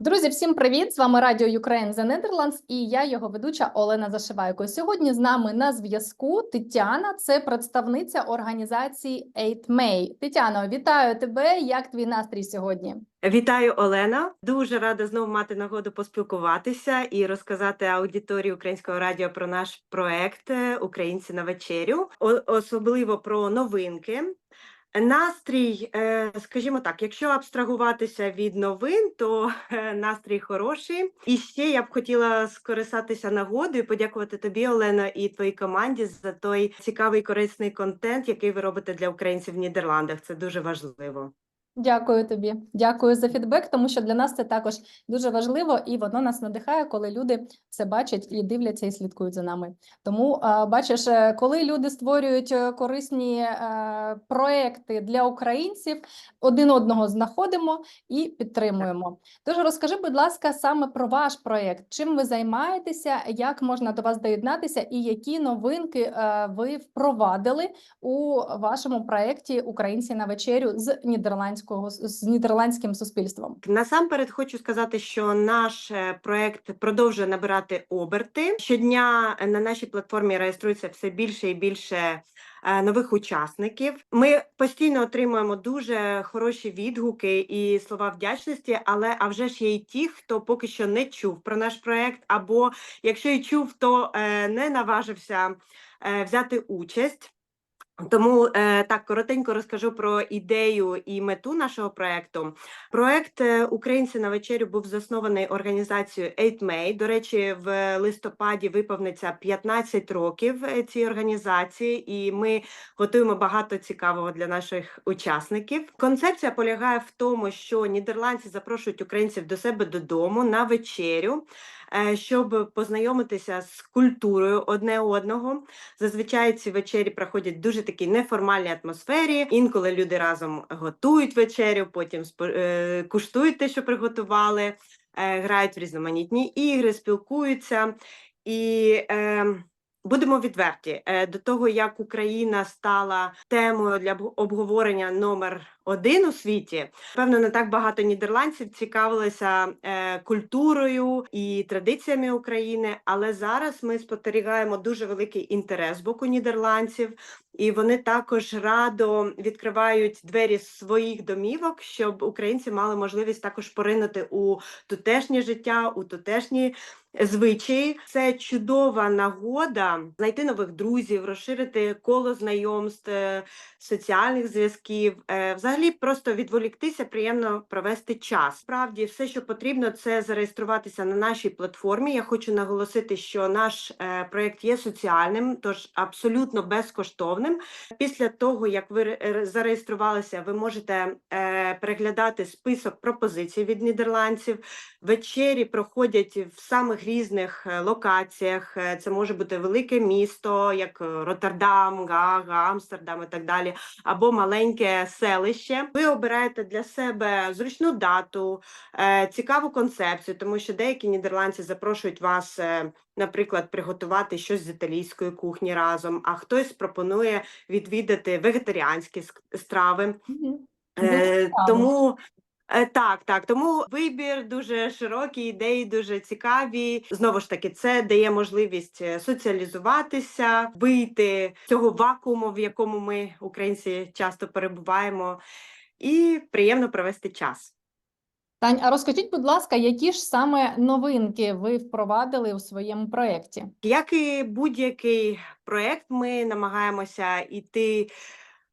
Друзі, всім привіт! З вами Радіо Ukraine The Netherlands і я його ведуча Олена Зашивайко. Сьогодні з нами на зв'язку Тетяна, це представниця організації 8 May. Тетяно, вітаю тебе! Як твій настрій сьогодні? Вітаю, Олена. Дуже рада знову мати нагоду поспілкуватися і розказати аудиторії українського радіо про наш проект Українці на вечерю, особливо про новинки. Настрій, е, скажімо так, якщо абстрагуватися від новин, то е, настрій хороший. І ще я б хотіла скористатися нагодою, подякувати тобі, Олено, і твоїй команді за той цікавий корисний контент, який ви робите для українців в Нідерландах. Це дуже важливо. Дякую тобі, дякую за фідбек, тому що для нас це також дуже важливо, і воно нас надихає, коли люди це бачать і дивляться і слідкують за нами. Тому бачиш, е, коли люди створюють е, корисні е, проекти для українців, один одного знаходимо і підтримуємо. Тож розкажи, будь ласка, саме про ваш проект. Чим ви займаєтеся, як можна до вас доєднатися, і які новинки ви впровадили у вашому проєкті Українці на вечерю з нідерландського з нідерландським суспільством? Насамперед хочу сказати, що наш е, проект продовжує набирати оберти. Щодня е, на нашій платформі реєструється все більше і більше е, нових учасників. Ми постійно отримуємо дуже хороші відгуки і слова вдячності. Але а вже ж є і ті, хто поки що не чув про наш проект, або якщо і чув, то не наважився взяти участь. Тому е, так коротенько розкажу про ідею і мету нашого проекту. Проект е, Українці на вечерю був заснований організацією 8 May. До речі, в листопаді виповниться 15 років е, цій організації, і ми готуємо багато цікавого для наших учасників. Концепція полягає в тому, що нідерландці запрошують українців до себе додому на вечерю. Е, Щоб познайомитися з культурою одне одного, Зазвичай ці вечері проходять дуже такій неформальній атмосфері. Інколи люди разом готують вечерю, потім е, куштують те, що приготували, е, грають в різноманітні ігри, спілкуються. І е, будемо відверті е, до того, як Україна стала темою для обговорення номер один у світі. Певно, не так багато нідерландців цікавилися е, культурою і традиціями України, але зараз ми спостерігаємо дуже великий інтерес з боку нідерландців, і вони також радо відкривають двері своїх домівок, щоб українці мали можливість також поринути у тутешнє життя, у тутешні звичаї. Це чудова нагода знайти нових друзів, розширити коло знайомств, е, соціальних зв'язків. е, Взагалі, просто відволіктися, приємно провести час. Справді, все, що потрібно, це зареєструватися на нашій платформі. Я хочу наголосити, що наш е, проект є соціальним, тож абсолютно безкоштовним. Після того, як ви ре- зареєструвалися, ви можете е, переглядати список пропозицій від нідерландців. Вечері проходять в самих різних е, локаціях. Е, Це може бути велике місто, як е, Роттердам, Гага, Амстердам і так далі, або маленьке селище. Ви обираєте для себе зручну дату, е, цікаву концепцію, тому що деякі нідерландці запрошують вас, е, наприклад, приготувати щось з італійської кухні разом, а хтось пропонує відвідати вегетаріанські страви. Е, тому е, так, так, тому вибір дуже широкий, ідеї дуже цікаві. Знову ж таки, це дає можливість е, соціалізуватися, вийти з цього вакууму, в якому ми, українці, часто перебуваємо, і приємно провести час. Тань, а розкажіть, будь ласка, які ж саме новинки ви впровадили у своєму проєкті? Як і будь-який проект, ми намагаємося йти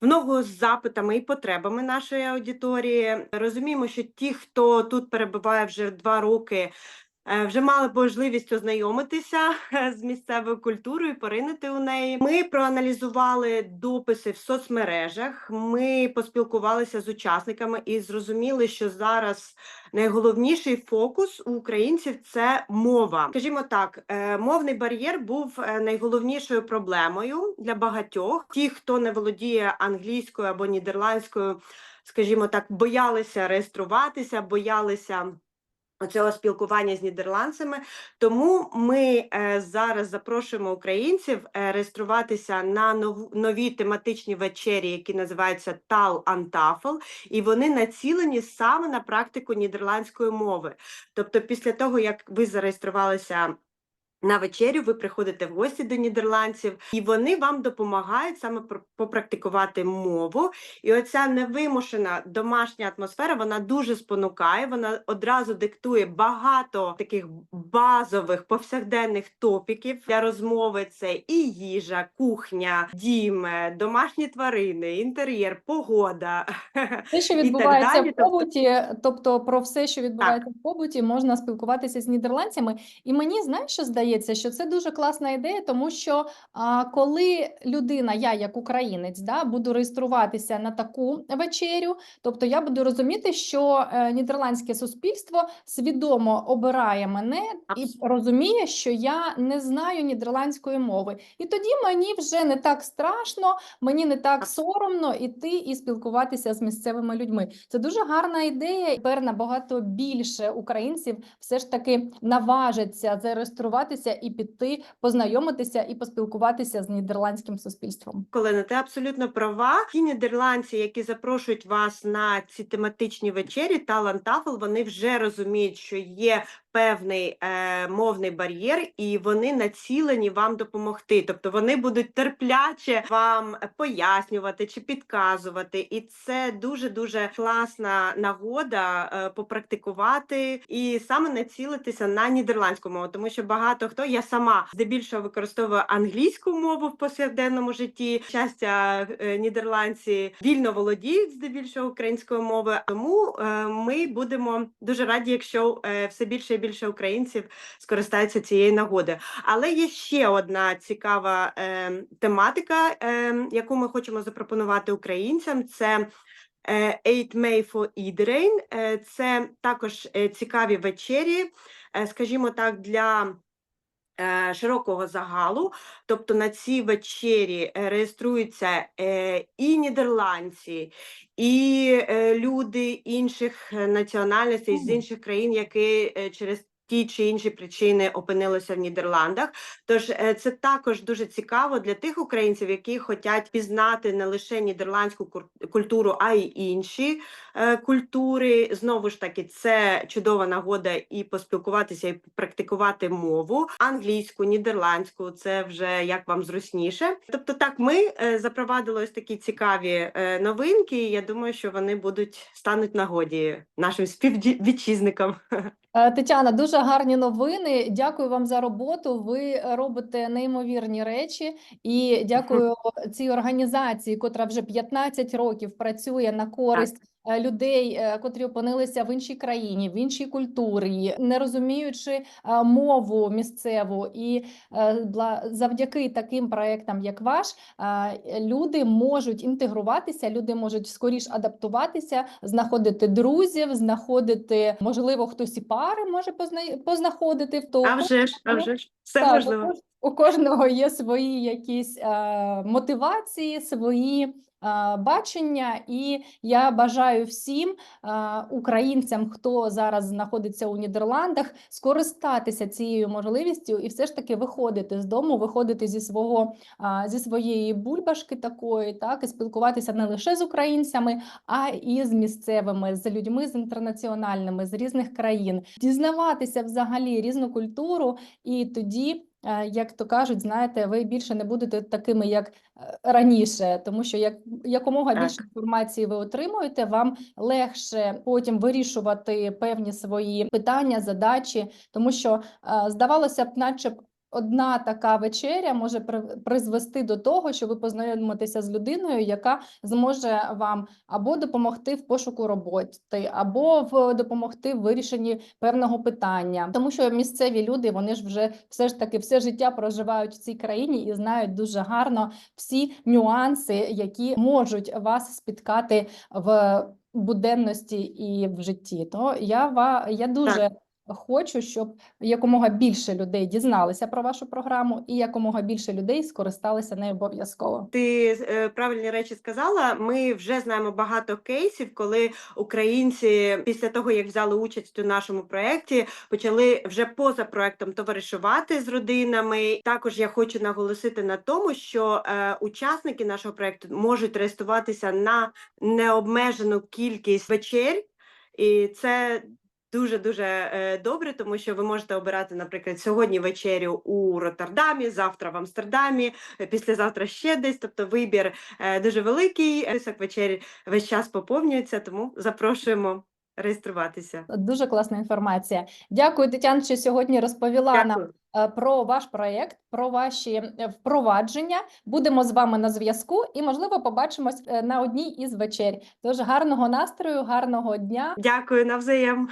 в ногу з запитами і потребами нашої аудиторії. Розуміємо, що ті, хто тут перебуває вже два роки, вже мали можливість ознайомитися з місцевою культурою, поринути у неї. Ми проаналізували дописи в соцмережах. Ми поспілкувалися з учасниками і зрозуміли, що зараз найголовніший фокус у українців це мова. Скажімо так, е, мовний бар'єр був е, найголовнішою проблемою для багатьох. Ті, хто не володіє англійською або нідерландською, скажімо так, боялися реєструватися, боялися Цього спілкування з нідерландцями, тому ми е, зараз запрошуємо українців е, реєструватися на нову нові тематичні вечері, які називаються Тал Антафел, і вони націлені саме на практику нідерландської мови. Тобто, після того як ви зареєструвалися на вечерю, ви приходите в гості до нідерландців, і вони вам допомагають саме пр- попрактикувати мову. І оця невимушена домашня атмосфера вона дуже спонукає. Вона одразу диктує багато таких базових повсякденних топіків для розмови. Це і їжа, кухня, дім, домашні тварини, інтер'єр, погода. Те, що і так відбувається далі. в Тобто- побуті, тобто про все, що відбувається в побуті, можна спілкуватися з нідерландцями. І мені знаєш, що здається, що це дуже класна ідея, тому що а, коли людина, я як українець, да, буду реєструватися на таку вечерю, тобто я буду розуміти, що е, нідерландське суспільство свідомо обирає мене і розуміє, що я не знаю нідерландської мови. І тоді мені вже не так страшно, мені не так соромно іти і спілкуватися з місцевими людьми. Це дуже гарна ідея. Тепер набагато більше українців все ж таки наважаться зареєструватися і піти, познайомитися і поспілкуватися з нідерландським суспільством. Колена, ти абсолютно права. Ті нідерландці, які запрошують вас на ці тематичні вечері, талантафел, вони вже розуміють, що є певний е, мовний бар'єр, і вони націлені вам допомогти. Тобто вони будуть терпляче вам пояснювати чи підказувати. І це дуже дуже класна нагода е, попрактикувати і саме націлитися на нідерландську мову, тому що багато хто я сама здебільшого використовую англійську мову в повсякденному житті. Щастя, е, нідерландці вільно володіють здебільшого українською мовою. Тому е, ми будемо дуже раді, якщо е, все більше і більше українців скористаються цією нагодою. Але є ще одна цікава тематика, яку ми хочемо запропонувати українцям. Це Eight May for. Е, Це також цікаві вечері, скажімо так, для широкого загалу. Тобто на цій вечері е, реєструються е, і нідерландці, і е, люди інших е, національностей з інших країн, які е, через ті чи інші причини опинилися в Нідерландах. Тож е, це також дуже цікаво для тих українців, які хочуть пізнати не лише нідерландську культуру, а й інші е, культури. Знову ж таки, це чудова нагода і поспілкуватися, і практикувати мову англійську, нідерландську. Це вже як вам зручніше. Тобто, так ми е, запровадили ось такі цікаві новинки. і Я думаю, що вони будуть стануть нагоді нашим співвітчизникам. Е, Тетяна, дуже гарні новини. Дякую вам за роботу. Ви робите неймовірні речі, і дякую цій організації, котра вже 15 років працює на користь людей, е, котрі опинилися в іншій країні, в іншій культурі, не розуміючи е, мову місцеву. І е, завдяки таким проектам, як ваш, е, люди можуть інтегруватися, люди можуть скоріш адаптуватися, знаходити друзів, знаходити, можливо, хтось і пари може позна- познаходити в тому. А вже ж, а вже ж, все можливо. у кожного є свої якісь е, мотивації, свої е, бачення, і я бажаю всім українцям, хто зараз знаходиться у Нідерландах, скористатися цією можливістю і все ж таки виходити з дому, виходити зі свого зі своєї бульбашки такої, так і спілкуватися не лише з українцями, а і з місцевими, з людьми з інтернаціональними з різних країн, дізнаватися взагалі різну культуру, і тоді. Е, Як то кажуть, знаєте, ви більше не будете такими, як е, раніше, тому що як якомога Так. більше інформації ви отримуєте, вам легше потім вирішувати певні свої питання, задачі, тому що е, здавалося б, наче б одна така вечеря може при- призвести до того, що ви познайомитеся з людиною, яка зможе вам або допомогти в пошуку роботи, або в допомогти в вирішенні певного питання, тому що місцеві люди вони ж вже все ж таки все життя проживають в цій країні і знають дуже гарно всі нюанси, які можуть вас спіткати в буденності і в житті. То я ва я дуже хочу, щоб якомога більше людей дізналися про вашу програму і якомога більше людей скористалися нею обов'язково. Ти е, правильні речі сказала. Ми вже знаємо багато кейсів, коли українці після того, як взяли участь у нашому проєкті, почали вже поза проектом товаришувати з родинами. Також я хочу наголосити на тому, що е, учасники нашого проєкту можуть реєструватися на необмежену кількість вечер, і це. Дуже дуже е, добре, тому що ви можете обирати, наприклад, сьогодні вечерю у Роттердамі, завтра в Амстердамі, е, післязавтра ще десь. Тобто вибір е, дуже великий. Список вечері весь час поповнюється, тому запрошуємо реєструватися. Дуже класна інформація. Дякую, Тетяна, що сьогодні розповіла нам Дякую. е, про ваш проєкт, про ваші е, впровадження. Будемо з вами на зв'язку і, можливо, побачимось е, на одній із вечер. Тож гарного настрою, гарного дня. Дякую навзаєм.